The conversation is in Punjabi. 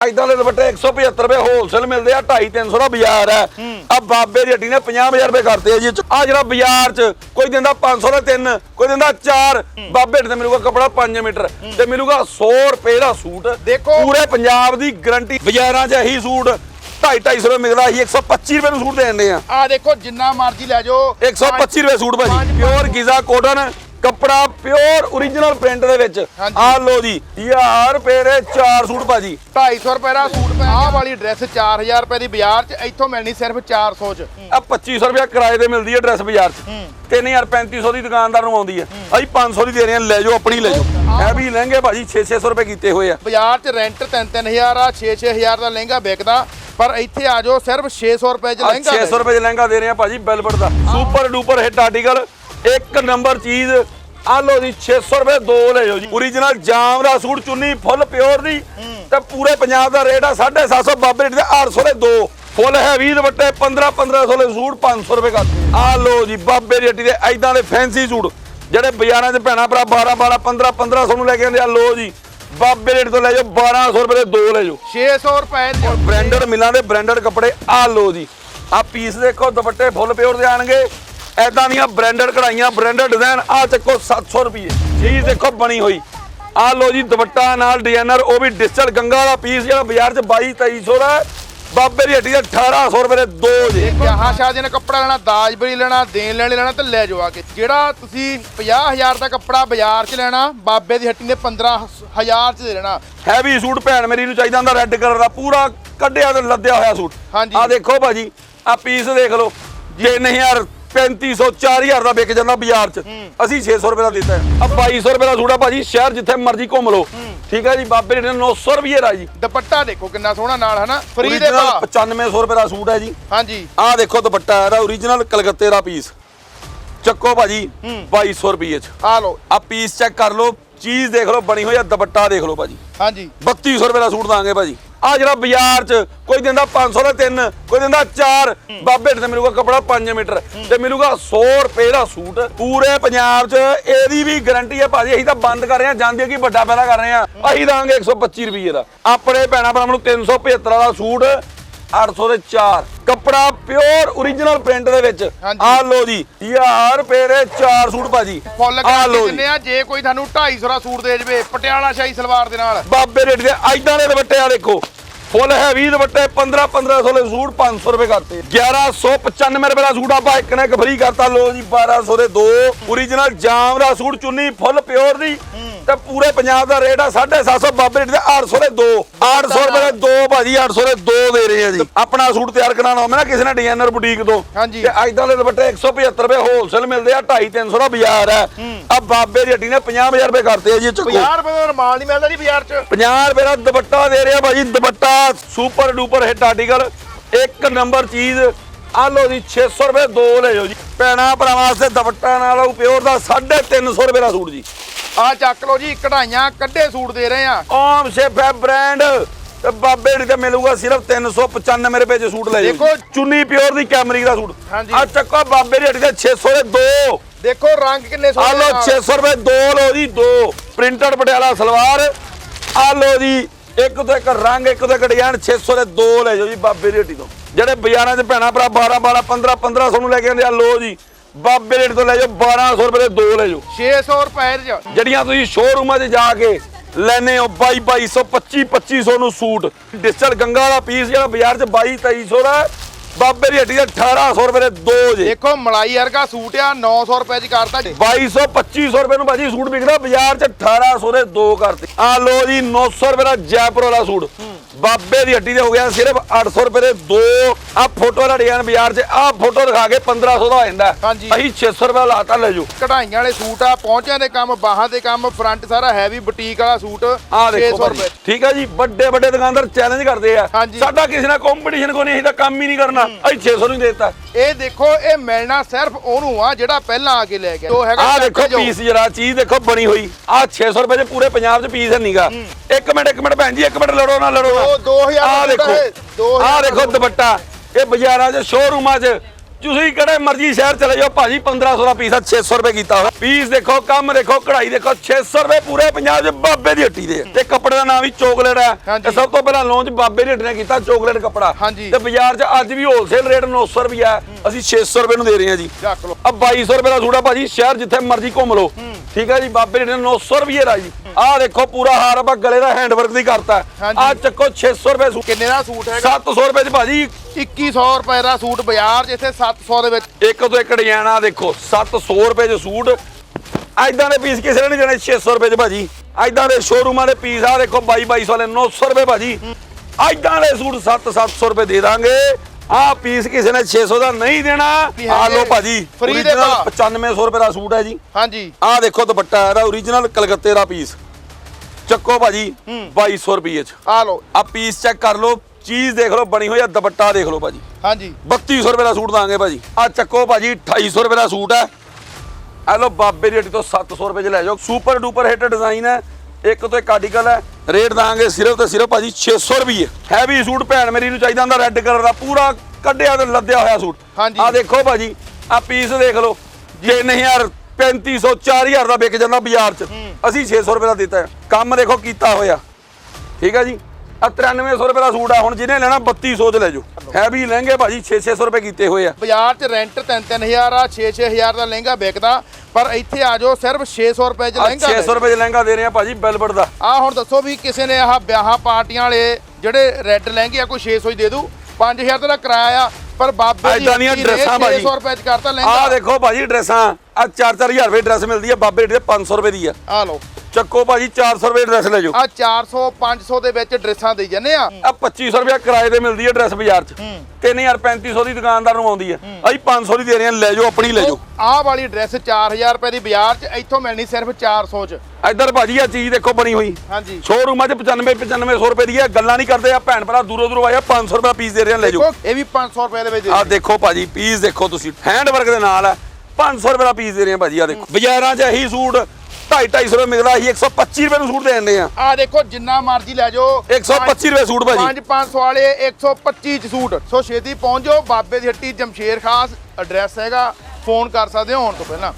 ਇਦਾਂ ਦੇ ਦੁਪੱਟੇ 175 ਰੁਪਏ ਹੋਲਸੇਲ ਮਿਲਦੇ ਆ 2.5 300 ਦਾ ਬਾਜ਼ਾਰ ਹੈ। ਆ ਬਾਬੇ ਦੀ ਹੱਟੀ ਨੇ 50000 ਰੁਪਏ ਕਰਤੇ ਆ ਜੀ। ਆ ਜਿਹੜਾ ਬਾਜ਼ਾਰ 'ਚ ਕੋਈ ਦਿੰਦਾ 500 ਦਾ 3 ਕੋਈ ਦਿੰਦਾ 4 ਬਾਬੇ ਤੇ ਮਿਲੂਗਾ ਕੱਪੜਾ 5 ਮੀਟਰ ਤੇ ਮਿਲੂਗਾ 100 ਰੁਪਏ ਦਾ ਸੂਟ। ਦੇਖੋ। ਪੂਰੇ ਪੰਜਾਬ ਦੀ ਗਾਰੰਟੀ ਬਾਜ਼ਾਰਾਂ 'ਚ ਇਹੀ ਸੂਟ 2.5 250 ਰੁਪਏ ਮਿਲਦਾ ਸੀ 125 ਰੁਪਏ ਨੂੰ ਸੂਟ ਦੇ ਦਿੰਦੇ ਆ। ਆ ਦੇਖੋ ਜਿੰਨਾ ਮਰਜ਼ੀ ਲੈ ਜਾਓ। 125 ਰੁਪਏ ਸੂਟ ਭਾਜੀ ਪਿਓਰ ਗਿਜ਼ਾ ਕੋਟਨ ਕੱਪੜਾ ਪਿਓਰ origignal ਪ੍ਰਿੰਟ ਦੇ ਵਿੱਚ। ਆ ਲੋ ਜੀ 1000 ਰੁਪਏ ਦੇ 4 ਸੂਟ ਭਾਜੀ। 250 ਰੁਪਏ ਦਾ ਸੂਟ ਪੈ ਆਹ ਵਾਲੀ ਡਰੈਸ 4000 ਰੁਪਏ ਦੀ ਬਾਜ਼ਾਰ 'ਚ ਇੱਥੋਂ ਮਿਲਣੀ ਸਿਰਫ 400 'ਚ। ਆ 2500 ਰੁਪਏ ਕਿਰਾਏ ਤੇ ਮਿਲਦੀ ਹੈ ਡਰੈਸ ਬਾਜ਼ਾਰ 'ਚ। 3000 3500 ਦੀ ਦੁਕਾਨਦਾਰ ਨੂੰ ਆਉਂਦੀ ਹੈ। ਅਸੀਂ 500 ਦੀ ਦੇ ਰਹੇ ਹਾਂ ਲੈ ਜਾਓ ਆਪਣੀ ਲੈ ਜਾਓ। ਇਹ ਵੀ ਲਹਿੰਗੇ ਭਾਜੀ 6-600 ਰੁਪਏ ਕੀਤੇ ਹੋਏ ਆ। ਬਾਜ਼ਾਰ 'ਚ ਰੈਂਟ 3-3000 ਆ 6-6000 ਦਾ ਲਹਿੰਗਾ ਵਿਕਦਾ। ਪਰ ਇੱਥੇ ਆ ਜਾਓ ਸਿਰਫ 600 ਰੁਪਏ 'ਚ ਲਹਿੰਗਾ 600 ਰੁਪਏ ਚ ਲਹਿੰਗਾ ਦੇ ਰਹੇ ਆ ਭਾਜੀ ਬੈਲਬਟ ਦਾ। ਸੁਪਰ ਡੂਪਰ ਹਿੱਟ ਆਰਟੀਕਲ ਇੱਕ ਨੰਬਰ ਚੀਜ਼ ਆ ਲੋ ਜੀ 600 ਰੁਪਏ ਦੋ ਲੈ ਜਾਓ ਜੀ। Origignal ਜਾਮ ਦਾ ਸੂਟ ਚੁੰਨੀ ਫੁੱਲ ਪਿਓਰ ਦੀ ਤੇ ਪੂਰੇ ਪੰਜਾਬ ਦਾ ਰੇਟ ਆ 750 ਬਾਬੇ ਰੇਟ ਦੇ 800 ਦੇ ਦੋ। ਫੁੱਲ ਹੈਵੀ ਦੁਪੱਟੇ 15 1500 ਦੇ ਸੂਟ 500 ਰੁਪਏ ਕਰਦੇ ਆ ਲੋ ਜੀ ਬਾਬੇ ਰੇਟੀ ਦੇ ਐਦਾਂ ਦੇ ਫੈਂਸੀ ਸੂਟ ਜਿਹੜੇ ਬਾਜ਼ਾਰਾਂ 'ਚ ਭੈਣਾ ਭਰਾ 12 12 15 1500 ਨੂੰ ਲੈ ਕੇ ਆਉਂਦੇ ਆ। ਲੋ ਜੀ ਬਾਬੇ ਰੇਟ ਤੋਂ ਲੈ ਜਾਓ 1200 ਰੁਪਏ ਦੇ ਦੋ ਲੈ ਜਾਓ। 600 ਰੁਪਏ 'ਚ ਬ੍ਰਾਂਡਡ ਮਿਲਾਂ ਦੇ ਬ੍ਰਾਂਡਡ ਕੱਪੜੇ ਆ ਲੋ ਜੀ। ਆ ਪੀਸ ਦੇਖੋ ਦੁਪੱਟੇ ਫੁੱਲ ਪਿਓਰ ਦੇ ਆਣਗੇ। ਐਦਾਂ ਦੀਆਂ ਬ੍ਰਾਂਡਡ ਕਢਾਈਆਂ ਬ੍ਰਾਂਡਡ ਡਿਜ਼ਾਈਨ ਆ ਚੱਕੋ 700 ਰੁਪਏ ਚੀਜ਼ ਦੇਖੋ ਬਣੀ ਹੋਈ। ਆ ਲੋ ਜੀ ਦੁਪੱਟਾ ਨਾਲ ਡਿਜ਼ਾਈਨਰ ਉਹ ਵੀ ਡਿਜੀਟਲ ਗੰਗਾ ਦਾ ਪੀਸ ਜਿਹੜਾ ਬਾਜ਼ਾਰ 'ਚ 22 2300 ਦਾ। ਬਾਬੇ ਦੀ ਹੱਟੀ ਦੇ 1800 ਰੁਪਏ ਦੇ ਦੋ ਜੀ। ਜਹਾਂ ਸ਼ਾਦੀ ਨੇ ਕੱਪੜਾ ਲੈਣਾ ਦਾਜ ਬਰੀ ਲੈਣਾ ਦੇਣ ਲੈਣੇ ਲੈਣਾ ਤੇ ਲੈ ਜਾਓ ਆ ਕੇ। ਜਿਹੜਾ ਤੁਸੀਂ 50000 ਦਾ ਕੱਪੜਾ ਬਾਜ਼ਾਰ 'ਚ ਲੈਣਾ ਬਾਬੇ ਦੀ ਹੱਟੀ ਨੇ 15000 'ਚ ਦੇ ਦੇਣਾ। ਹੈਵੀ ਸੂਟ ਭੈਣ ਮੇਰੀ ਨੂੰ ਚਾਹੀਦਾ ਹੁੰਦਾ ਰੈੱਡ ਕਲਰ ਦਾ ਪੂਰਾ ਕੱਢਿਆ ਤੇ ਲੱਦਿਆ ਹੋਇਆ ਸੂਟ ਹਾਂਜੀ। ਆ ਦੇਖੋ ਭਾਜੀ ਆ ਪੀਸ ਦੇਖ ਲਓ। 3000 3500 4000 ਦਾ ਵਿਕ ਜਾਂਦਾ ਬਾਜ਼ਾਰ 'ਚ। ਅਸੀਂ 600 ਰੁਪਏ ਦਾ ਦਿੱਤਾ ਆ 2200 ਰੁਪਏ ਦਾ ਸੂਟ ਆ ਭਾਜੀ ਸ਼ਹਿਰ ਜਿੱਥੇ ਮਰਜ਼ੀ ਘੁੰਮ ਲਓ। ਠੀਕ ਹੈ ਜੀ ਬਾਬੇ ਨੇ 900 ਰੁਪਏ ਦਾ ਜੀ। ਦੁਪੱਟਾ ਦੇਖੋ ਕਿੰਨਾ ਸੋਹਣਾ ਨਾਲ ਹਨਾ? ਫਰੀ ਦੇ Original ਭਾ 9500 ਰੁਪਏ ਦਾ ਸੂਟ ਹੈ ਜੀ। ਹਾਂਜੀ। ਆ ਦੇਖੋ ਦੁਪੱਟਾ ਇਹਦਾ origignal ਕਲਕੱਤੇ ਦਾ ਪੀਸ ਚੱਕੋ ਭਾਜੀ 2200 ਰੁਪਏ 'ਚ। ਆ ਲਓ। ਆ ਪੀਸ ਚੈੱਕ ਕਰ ਲਓ। ਚੀਜ਼ ਦੇਖ ਲਓ ਬਣੀ ਹੋਈ ਆ ਦੁਪੱਟਾ ਦੇਖ ਲਓ ਭਾਜੀ। ਹਾਂਜੀ। 3200 ਰੁਪਏ ਦਾ ਸੂਟ ਦਾਂਗੇ ਭਾਜੀ। ਆ ਜਿਹੜਾ ਬਾਜ਼ਾਰ 'ਚ ਕੋਈ ਦਿੰਦਾ 500 ਦਾ 3 ਕੋਈ ਦਿੰਦਾ 4 ਬਾਬੇ ਤੇ ਮਿਲੂਗਾ ਕੱਪੜਾ 5 ਮੀਟਰ ਤੇ ਮਿਲੂਗਾ 100 ਰੁਪਏ ਦਾ ਸੂਟ। ਪੂਰੇ ਪੰਜਾਬ 'ਚ ਇਹਦੀ ਵੀ ਗਾਰੰਟੀ ਹੈ ਭਾਜੀ ਅਸੀਂ ਤਾਂ ਬੰਦ ਕਰ ਰਹੇ ਹਾਂ ਜਾਂਦੇ ਕਿ ਵੱਡਾ ਪੈਦਾ ਕਰ ਰਹੇ ਹਾਂ ਅਸੀਂ ਦਾਂਗੇ 125 ਰੁਪਏ ਦਾ। ਆਪਣੇ ਭੈਣਾ ਭਰਾਵਾਂ ਨੂੰ 375 ਦਾ ਸੂਟ 800 ਦੇ 4 ਕੱਪੜਾ ਪਿਓਰ origignal ਪ੍ਰਿੰਟ ਦੇ ਵਿੱਚ। ਆ ਲੋ ਜੀ 1000 ਰੁਪਏ ਦੇ 4 ਸੂਟ ਭਾਜੀ। ਫੁੱਲ ਆ ਕਰਕੇ। ਦਿੰਦੇ ਆ ਜੇ ਕੋਈ ਤੁਹਾਨੂੰ 250 ਦਾ ਸੂਟ ਦੇ ਜਵੇ ਪਟਿਆਲਾ ਸ਼ਾਹੀ ਸਲਵਾਰ ਦੇ ਨਾਲ। ਬਾਬੇ ਰੇਟ ਦੇ ਐਦਾਂ ਦੇ ਦੁਪੱਟੇ ਆ ਦੇਖੋ। ਫੁੱਲ ਹੈਵੀ ਦੁਪੱਟੇ 15 1500 ਦੇ ਸੂਟ 500 ਰੁਪਏ ਕਰਤੇ। 1195 ਰੁਪਏ ਦਾ ਸੂਟ ਆਪਾਂ ਇੱਕ ਨੇ ਇੱਕ ਫ੍ਰੀ ਕਰਤਾ। ਲੋ ਜੀ 1200 ਦੇ ਦੋ origignal ਜਾਮ ਦਾ ਸੂਟ ਚੁੰਨੀ ਫੁੱਲ ਪਿਓਰ ਦੀ। ਤੇ ਪੂਰੇ ਪੰਜਾਬ ਦਾ ਰੇਟ ਆ 750 ਬਾਬੇ ਰੇਟ ਦੇ 800 ਦੇ ਦੋ। 800 ਰੁਪਏ ਦੇ ਦੋ ਭਾਜੀ 800 ਦੇ ਦੋ ਦੇ। ਰਹੇ ਆ ਜੀ। ਆਪਣਾ ਸੂਟ ਤਿਆਰ ਕਰਾਉਣਾ ਹੋਵੇ ਨਾ ਕਿਸੇ ਨੇ ਡਿਜ਼ਾਈਨਰ ਬੁਟੀਕ ਤੋਂ। ਹਾਂਜੀ। ਤੇ ਐਦਾਂ ਦੇ ਦੁਪੱਟੇ 175 ਰੁਪਏ ਹੋਲਸੇਲ ਮਿਲਦੇ ਆ 2.5 300 ਦਾ ਬਾਜ਼ਾਰ ਹੈ। ਆ ਬਾਬੇ ਦੀ ਹੱਟੀ ਨੇ 50000 ਰੁਪਏ ਕਰਤੇ ਆ ਜੀ ਚੱਕੋ 50 ਰੁਪਏ ਦਾ ਰਮਾਲ ਨਹੀਂ ਮਿਲਦਾ ਜੀ ਬਾਜ਼ਾਰ 'ਚ। 50 ਰੁਪਏ ਦਾ ਦੁਪੱਟਾ ਦੇ ਰਿਹਾ ਭਾਜੀ ਦੁਪੱਟਾ ਸੁਪਰ ਡੂਪਰ ਹਿੱਟ ਆਰਟੀਕਲ ਇੱਕ ਨੰਬਰ ਚੀਜ਼ ਆ ਲੋ ਜੀ 600 ਰੁਪਏ ਦੋ ਲੈ ਜਾਓ ਜੀ। ਭੈਣਾ ਭਰਾਵਾਂ ਵਾਸਤੇ ਦੁਪੱਟਾ ਨਾਲ ਉਹ ਪਿਓਰ ਦਾ 350 ਰੁਪਏ ਦਾ ਸੂਟ ਜੀ। ਆ ਚੱਕ ਲਓ ਜੀ ਕਢਾਈਆਂ ਕੱਢੇ ਸੂਟ ਦੇ ਰਹੇ ਆ। ਓਮ ਸ਼ੇਫ ਹੈ ਬ੍ਰਾਂਡ ਤੇ ਬਾਬੇ ਢੀ ਤੇ ਮਿਲੂਗਾ ਸਿਰਫ 395 ਰੁਪਏ ਚ ਸੂਟ ਲੈ ਜਾਓ। ਦੇਖੋ। ਚੁੰਨੀ ਪਿਓਰ ਦੀ ਕੈਮਰੀ ਦਾ ਸੂਟ। ਹਾਂਜੀ। ਆ ਚੱਕੋ ਬਾਬੇ ਢੀ ਤੇ 600 ਦੇ ਦੋ। ਦੇਖੋ ਰੰਗ ਕਿੰਨੇ ਆ ਲੋ ਨਾਲ। 600 ਰੁਪਏ ਦੋ ਲੋ ਜੀ ਦੋ। ਪ੍ਰਿੰਟਡ ਪਟਿਆਲਾ ਸਲਵਾਰ। ਆ ਲੋ ਜੀ ਇੱਕ ਤੋਂ ਇੱਕ ਰੰਗ ਇੱਕ ਤੋਂ ਇੱਕ ਡਿਜ਼ਾਈਨ 600 ਦੇ ਦੋ ਲੈ ਜਾਓ ਜੀ ਬਾਬੇ ਦੀ ਹੱਟੀ ਤੋਂ। ਜਿਹੜੇ ਬਾਜ਼ਾਰਾਂ 'ਚ ਭੈਣਾ ਭਰਾ 12 12 15 1500 ਨੂੰ ਲੈ ਕੇ ਆਉਂਦੇ ਆ ਲੋ ਜੀ ਬਾਬੇ ਦੀ ਹੱਟੀ ਤੋਂ ਲੈ ਜਾਓ 1200 ਰੁਪਏ ਦੇ ਦੋ ਲੈ ਜਾਓ। 600 ਰੁਪਏ 'ਚ। ਜਿਹੜੀਆਂ ਤੁਸੀਂ ਸ਼ੋਰੂਮਾਂ 'ਚ ਜਾ ਕੇ ਲੈਨੇ ਹੋ 22 2200 25 2500 ਨੂੰ ਸੂਟ। ਡਿਜੀਟਲ ਗੰਗਾ ਦਾ ਪੀਸ ਜਿਹੜਾ ਬਾਜ਼ਾਰ 'ਚ 22 2300 ਦਾ ਬਾਬੇ ਦੀ ਹੱਟੀ ਦੇ 1800 ਰੁਪਏ ਦੇ ਦੋ ਜੇ। ਦੇਖੋ ਮਲਾਈ ਵਰਗਾ ਸੂਟ ਆ 900 ਰੁਪਏ 'ਚ ਕਰਤਾ ਜੀ। 2200 2500 ਰੁਪਏ ਨੂੰ ਭਾਜੀ ਸੂਟ ਵਿਕਦਾ ਬਾਜ਼ਾਰ 'ਚ 1800 ਦੇ ਦੋ ਕਰਤੇ। ਆ ਲੋ ਜੀ 900 ਰੁਪਏ ਦਾ ਜੈਪੁਰ ਵਾਲਾ ਸੂਟ। ਬਾਬੇ ਦੀ ਹੱਡੀ ਦੇ ਹੋ ਗਿਆ ਸਿਰਫ 800 ਰੁਪਏ ਦੇ ਦੋ ਆ ਫੋਟੋ ਵਾਲਾ ਡਿਜ਼ਾਈਨ ਬਾਜ਼ਾਰ 'ਚ ਆ ਫੋਟੋ ਦਿਖਾ ਕੇ 1500 ਦਾ ਹੋ ਜਾਂਦਾ। ਹਾਂਜੀ। ਅਸੀਂ 600 ਰੁਪਏ ਲਾਤਾ ਲੈ ਜਾਓ। ਕਢਾਈਆਂ ਵਾਲੇ ਸੂਟ ਆ ਪਹੁੰਚਿਆਂ ਦੇ ਕੰਮ ਬਾਹਾਂ ਦੇ ਕੰਮ ਫਰੰਟ ਸਾਰਾ ਹੈਵੀ ਬੁਟੀਕ ਵਾਲਾ ਸੂਟ ਆ ਦੇਖੋ 600 ਭਾਜੀ ਰੁਪਏ। ਠੀਕ ਹੈ ਜੀ ਵੱਡੇ ਵੱਡੇ ਦੁਕਾਨਦਾਰ ਚੈਲੰਜ ਕਰਦੇ ਆ। ਹਾਂਜੀ। ਸਾਡਾ ਕਿਸੇ ਨਾਲ ਕੰਪੀਟੀਸ਼ਨ ਕੋਈ ਨਹੀਂ ਅਸੀਂ ਤਾਂ ਕੰਮ ਹੀ ਨਹੀਂ ਕਰਨਾ। ਅਸੀਂ 600 ਨੂੰ ਦੇ ਦਿੱਤਾ। ਇਹ ਦੇਖੋ ਇਹ ਮਿਲਣਾ ਸਿਰਫ ਉਹਨੂੰ ਆ ਜਿਹੜਾ ਪਹਿਲਾਂ ਆ ਕੇ ਲੈ ਗਿਆ। ਜੋ ਹੈਗਾ ਆ ਦੇਖੋ। ਪੀਸ ਜਰਾ ਚੀਜ਼ ਦੇਖੋ ਬਣੀ ਹੋਈ। ਆ 600 ਰੁਪਏ ਚ ਪੂਰੇ ਪੰਜਾਬ ਚ ਪੀਸ ਨਹੀਂਗਾ ਇੱਕ ਮਿੰਟ ਇੱਕ ਮਿੰਟ ਭੈਣ ਜੀ ਇੱਕ ਮਿੰਟ ਲੜੋ ਨਾ ਲੜੋ। ਨਾ ਉਹ 2000 ਆ ਦੇਖੋ ਹੈ, 2000 ਆ ਦੇਖੋ ਦਾ। ਦੁਪੱਟਾ ਇਹ ਬਾਜ਼ਾਰਾਂ 'ਚ ਸ਼ੋਰੂਮਾਂ 'ਚ। ਤੁਸੀਂ ਕਿਹੜੇ ਮਰਜ਼ੀ ਸ਼ਹਿਰ ਚਲੇ ਜਾਓ ਭਾਜੀ 1500 ਦਾ ਪੀਸ ਆ 600 ਰੁਪਏ ਕੀਤਾ ਹੋਇਆ। ਪੀਸ ਦੇਖੋ ਕੰਮ ਦੇਖੋ ਕਢਾਈ ਦੇਖੋ 600 ਰੁਪਏ ਪੂਰੇ ਪੰਜਾਬ 'ਚ ਬਾਬੇ ਦੀ ਹੱਟੀ ਦੇ। ਤੇ ਕੱਪੜੇ ਦਾ ਨਾਮ ਵੀ ਚੋਕਲੇਟ ਹੈ। ਇਹ ਸਭ ਤੋਂ ਪਹਿਲਾਂ ਲਾਂਚ ਬਾਬੇ ਦੀ ਹੱਟੀ ਨੇ ਕੀਤਾ ਚੋਕਲੇਟ ਕੱਪੜਾ। ਤੇ ਬਾਜ਼ਾਰ 'ਚ ਅੱਜ ਵੀ ਹੋਲਸੇਲ ਰੇਟ 900 ਰੁਪਏ ਅਸੀਂ 600 ਰੁਪਏ ਨੂੰ ਦੇ ਰਹੇ ਹਾਂ ਜੀ। ਆ 2200 ਰੁਪਏ ਦਾ ਸੂਟ ਆ ਭਾਜੀ ਸ਼ਹਿਰ ਜਿੱਥੇ ਮਰਜ਼ੀ ਘੁੰਮ ਲਓ। ਠੀਕ ਹੈ ਜੀ ਬਾਬੇ ਨੇ 900 ਰੁਪਏ ਦਾ ਜੀ। ਆਹ ਦੇਖੋ ਪੂਰਾ ਹਾਰ ਆਪਾਂ ਗਲੇ ਦਾ ਹੈਂਡਵਰਕ ਦੀ ਕਰਤਾ। ਆ ਚੱਕੋ 600 ਰੁਪਏ ਸੂਟ। ਕਿੰਨੇ ਦਾ ਸੂਟ ਹੈਗਾ? 700 ਰੁਪਏ ਚ ਭਾਜੀ। 2100 ਰੁਪਏ ਦਾ ਸੂਟ ਬਾਜ਼ਾਰ 'ਚ ਇੱਥੇ 700 ਦੇ ਵਿੱਚ। ਇੱਕ ਤੋਂ ਇੱਕ ਡਿਜ਼ਾਈਨ ਆ ਦੇਖੋ 700 ਰੁਪਏ ਚ ਸੂਟ। ਐਦਾਂ ਦੇ ਪੀਸ ਕਿਸੇ ਨੇ ਨਹੀਂ ਦੇਣੇ 600 ਰੁਪਏ ਚ ਭਾਜੀ। ਐਦਾਂ ਦੇ ਸ਼ੋਰੂਮਾਂ ਦੇ ਪੀਸ ਆ ਦੇਖੋ 22 2200 ਵਾਲੇ 900 ਰੁਪਏ ਭਾਜੀ। ਐਦਾਂ ਦੇ ਸੂਟ 7 700 ਰੁਪਏ ਦੇ ਦਾਂਗੇ। ਆ ਪੀਸ ਕਿਸੇ ਨੇ 600 ਦਾ ਨਹੀਂ ਦੇਣਾ। ਆ। ਲਓ ਭਾਜੀ Free ਦੇ ਭਾਅ। 9500 ਰੁਪਏ ਦਾ ਸੂਟ ਹੈ ਜੀ। ਹਾਂਜੀ। ਆ ਦੇਖੋ ਦੁਪੱਟਾ ਇਹਦਾ origignal ਕਲਕੱਤੇ ਦਾ ਪੀਸ। ਚੱਕੋ ਭਾਜੀ 2200 ਰੁਪਏ ਚ। ਆ ਲਓ। ਆ ਪੀਸ ਚੈੱਕ ਕਰ ਲਓ ਚੀਜ਼ ਦੇਖ ਲਓ ਬਣੀ ਹੋਈ ਆ ਦੁਪੱਟਾ ਦੇਖ ਲਓ ਭਾਜੀ। ਹਾਂਜੀ। 3200 ਰੁਪਏ ਦਾ ਸੂਟ ਦਾਂਗੇ ਭਾਜੀ। ਆ ਚੱਕੋ ਭਾਜੀ 2800 ਰੁਪਏ ਦਾ ਸੂਟ ਹੈ। ਆ ਲੋ ਬਾਬੇ ਦੀ ਹੱਟੀ ਤੋਂ 700 ਰੁਪਏ ਚ ਲੈ ਜਾਓ। ਸੁਪਰ ਡੂਪਰ ਹਿੱਟ ਡਿਜ਼ਾਈਨ ਹੈ। ਇੱਕ ਤੋਂ ਇੱਕ ਆਰਟੀਕਲ ਹੈ ਰੇਟ ਦਾਂਗੇ ਸਿਰਫ ਤੇ ਸਿਰਫ ਭਾਜੀ 600 ਰੁਪਏ ਹੈਵੀ ਸੂਟ ਭੈਣ ਮੇਰੀ ਨੂੰ ਚਾਹੀਦਾ ਹੁੰਦਾ ਰੈੱਡ ਕਲਰ ਦਾ ਪੂਰਾ ਕੱਢਿਆ ਤੇ ਲੱਦਿਆ ਹੋਇਆ ਸੂਟ ਹਾਂਜੀ। ਆ ਦੇਖੋ ਭਾਜੀ ਆ ਪੀਸ ਦੇਖ ਲਓ 3000 3500 4000 ਦਾ ਵਿਕ ਜਾਂਦਾ ਬਾਜ਼ਾਰ 'ਚ। ਅਸੀਂ 600 ਰੁਪਏ ਦਾ ਦਿੱਤਾ ਹੈ। ਕੰਮ ਦੇਖੋ ਕੀਤਾ ਹੋਇਆ। ਠੀਕ ਹੈ ਜੀ? ਆ 9300 ਰੁਪਏ ਦਾ ਸੂਟ ਆ ਹੁਣ ਜਿਹਨੇ ਲੈਣਾ 3200 ਚ ਲੈ ਜਾਓ। ਹੈਵੀ ਲਹਿੰਗੇ ਭਾਜੀ 6-600 ਰੁਪਏ ਕੀਤੇ ਹੋਏ ਆ। ਬਾਜ਼ਾਰ 'ਚ ਰੈਂਟ 3-3000 ਆ 6-6000 ਦਾ ਲਹਿੰਗਾ ਵਿਕਦਾ। ਪਰ ਇੱਥੇ ਆ ਜਾਓ ਸਿਰਫ 600 ਰੁਪਏ 'ਚ ਆ ਲਹਿੰਗਾ 600 ਰੁਪਏ ਚ ਲਹਿੰਗਾ ਦੇ ਰਹੇ ਆ ਭਾਜੀ ਬੈਲਬਟ ਦਾ। ਆ ਹੁਣ ਦੱਸੋ ਵੀ ਕਿਸੇ ਨੇ ਆਹ ਵਿਆਹਾਂ ਪਾਰਟੀਆਂ ਵਾਲੇ ਜਿਹੜੇ ਰੈੱਡ ਲਹਿੰਗੇ ਆ ਕੋਈ 600 ਹੀ ਦੇ ਦੂ 5000 ਦਾ ਕਿਰਾਇਆ ਆ ਪਰ ਬਾਬੇ ਦੀ ਏਦਾਂ ਦੀਆਂ ਡਰੈਸਾਂ ਭਾਜੀ। 600 ਰੁਪਏ 'ਚ ਕਰਤਾ ਆ ਲਹਿੰਗਾ ਦੇਖੋ ਭਾਜੀ ਡਰੈਸਾਂ ਆ 4-4000 ਰੁਪਏ ਡਰੈਸ ਮਿਲਦੀ ਆ ਬਾਬੇ ਦੇ 500 ਰੁਪਏ ਦੀ ਆ। ਆ ਲਓ। ਚੱਕੋ ਭਾਜੀ 400 ਰੁਪਏ ਡਰੈਸ ਲੈ ਜਾਓ। ਆ 400 500 ਦੇ ਵਿੱਚ ਡਰੈਸਾਂ ਦੇਈ ਜਾਂਦੇ ਆ। ਆ 2500 ਰੁਪਏ ਕਿਰਾਏ ਤੇ ਮਿਲਦੀ ਆ ਡਰੈਸ ਬਾਜ਼ਾਰ 'ਚ। 3500 ਦੀ ਦੁਕਾਨਦਾਰ ਨੂੰ ਆਉਂਦੀ ਆ ਅਸੀਂ 500 ਦੀ ਦੇ ਰਹੇ ਆ ਲੈ ਜਾਓ ਆਪਣੀ ਲੈ ਜਾਓ। ਆਹ ਵਾਲੀ ਡਰੈਸ 4000 ਰੁਪਏ ਦੀ ਬਾਜ਼ਾਰ 'ਚ ਇੱਥੋਂ ਮਿਲਣੀ ਸਿਰਫ 400 'ਚ। ਇੱਧਰ ਭਾਜੀ ਆ ਚੀਜ਼ ਦੇਖੋ ਬਣੀ ਹੋਈ। ਹਾਂਜੀ। ਸ਼ੋਰੂਮਾਂ 'ਚ 95 9500 ਰੁਪਏ ਦੀ ਆ ਗੱਲਾਂ ਨਹੀਂ ਕਰਦੇ ਆ ਭੈਣ ਭਰਾ ਦੂਰੋਂ ਦੂਰੋਂ ਆਇਆ 500 ਰੁਪਏ ਪੀਸ ਦੇ ਰਹੇ ਆ ਲੈ ਜਾਓ। ਇਹ ਵੀ 500 ਰੁਪਏ ਦੇ ਵਿੱਚ ਆ। ਦੇਖੋ ਭਾਜੀ ਪੀਸ ਦੇਖੋ ਤੁਸੀਂ। ਹੈਂਡ ਵਰਕ ਦੇ ਨਾਲ ਹੈ 500 ਰੁਪਏ ਦਾ ਪੀਸ ਦੇ ਰਹੇ ਆ ਭਾਜੀ ਆ ਦੇਖੋ। ਬਾਜ਼ਾਰਾਂ 'ਚ ਇਹੀ ਸੂਟ 2.5 250 ਰੁਪਏ ਮਿਲਦਾ ਸੀ 125 ਰੁਪਏ ਨੂੰ ਸੂਟ ਦੇ ਦਿੰਦੇ ਆ। ਆ ਦੇਖੋ ਜਿੰਨਾ ਮਰਜ਼ੀ ਲੈ ਜਾਓ। 125 ਰੁਪਏ ਸੂਟ ਭਾਜੀ। 5 500 ਵਾਲੇ 125 ਚ ਸੂਟ। ਸੋ ਛੇਤੀ ਪਹੁੰਚ ਜਾਓ ਬਾਬੇ ਦੀ ਹੱਟੀ ਜਮਸ਼ੇਰ ਖਾਸ ਐਡਰੈਸ ਹੈਗਾ। ਫੋਨ ਕਰ ਸਕਦੇ ਹੋ ਆਉਣ ਤੋਂ ਪਹਿਲਾਂ।